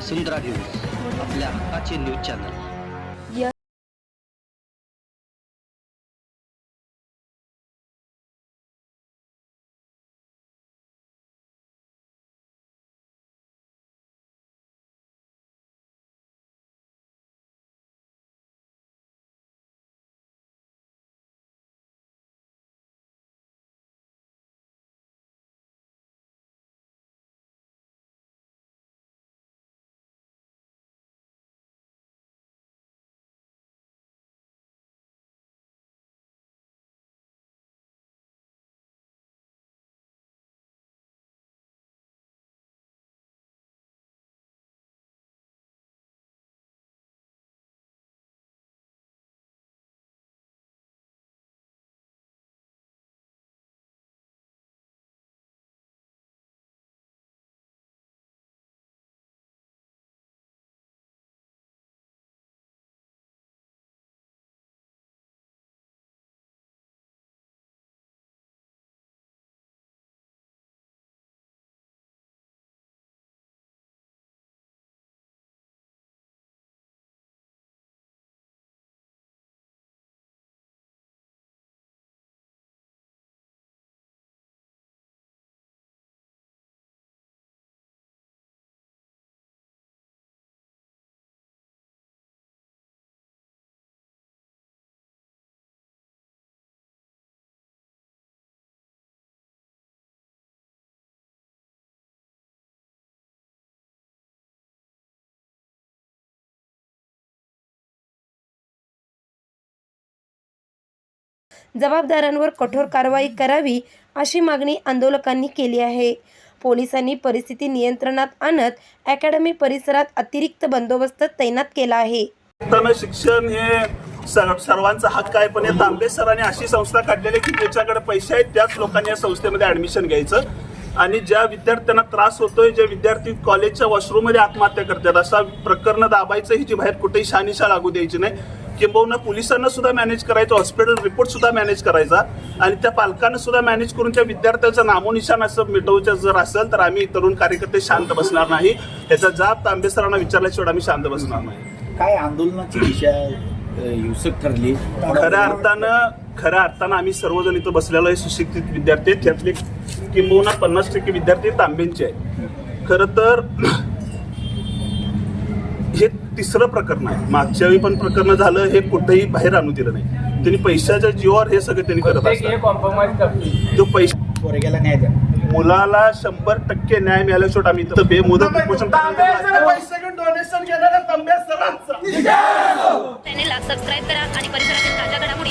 वसुंधरा news आपल्या हक्काचे news channel. जबाबदारांवर कठोर कारवाई करावी अशी मागणी आंदोलकांनी केली आहे. पोलिसांनी परिस्थिती नियंत्रणात आणत अकॅडमी परिसरात अतिरिक्त बंदोबस्त तैनात केला आहे. शिक्षण हे सर्व- सर्वांचा हक्क आहे पण या तांबे सरांनी अशी संस्था काढलेली की ज्याच्याकडे पैसे आहेत त्याच लोकांनी या संस्थेमध्ये ऍडमिशन घ्यायचं. आणि ज्या विद्यार्थ्यांना त्रास होतोय जे विद्यार्थी कॉलेजच्या वॉशरूममध्ये आत्महत्या करतात असा प्रकरण दाबायचं ही जी बाहेर कुठेही शानिशा लागू द्यायची नाही. किंबहुना पोलिसांना सुद्धा मॅनेज करायचं हॉस्पिटल रिपोर्ट सुद्धा मॅनेज करायचा आणि त्या पालकांना सुद्धा मॅनेज करून त्या विद्यार्थ्याचं नामोनिशान असं मिटवायचं जर असेल तर आम्ही तरुण कार्यकर्ते शांत बसणार नाही. त्याचा जाब तांबे सरांना विचारल्याशिवाय आम्ही शांत बसणार नाही. काय आंदोलनाची दिशा हिंसक ठरली? खऱ्या अर्थानं खऱ्या अर्थानं आम्ही सर्वजण इथं बसलेलो आहे सुशिक्षित विद्यार्थी. त्यातले किंबहुना पन्नास टक्के विद्यार्थी तांब्यांचे आहेत. खरं तर हे तिसरं प्रकरण आहे. मागच्या वेळी पण प्रकरण झालं हे कुठेही बाहेर आणू दिलं नाही. त्यांनी पैशाच्या जीवावर हे सगळं त्यांनी करत असतात. जो पैसे पोरग्याला न्याय द्या. मुलाला शंभर टक्के न्याय मिळाल्याशिवाय आम्ही इथं बेमुदत उपोषण चॅनेलला सबस्क्राईब करा आणि परिसरातील ताज्या घडामोडी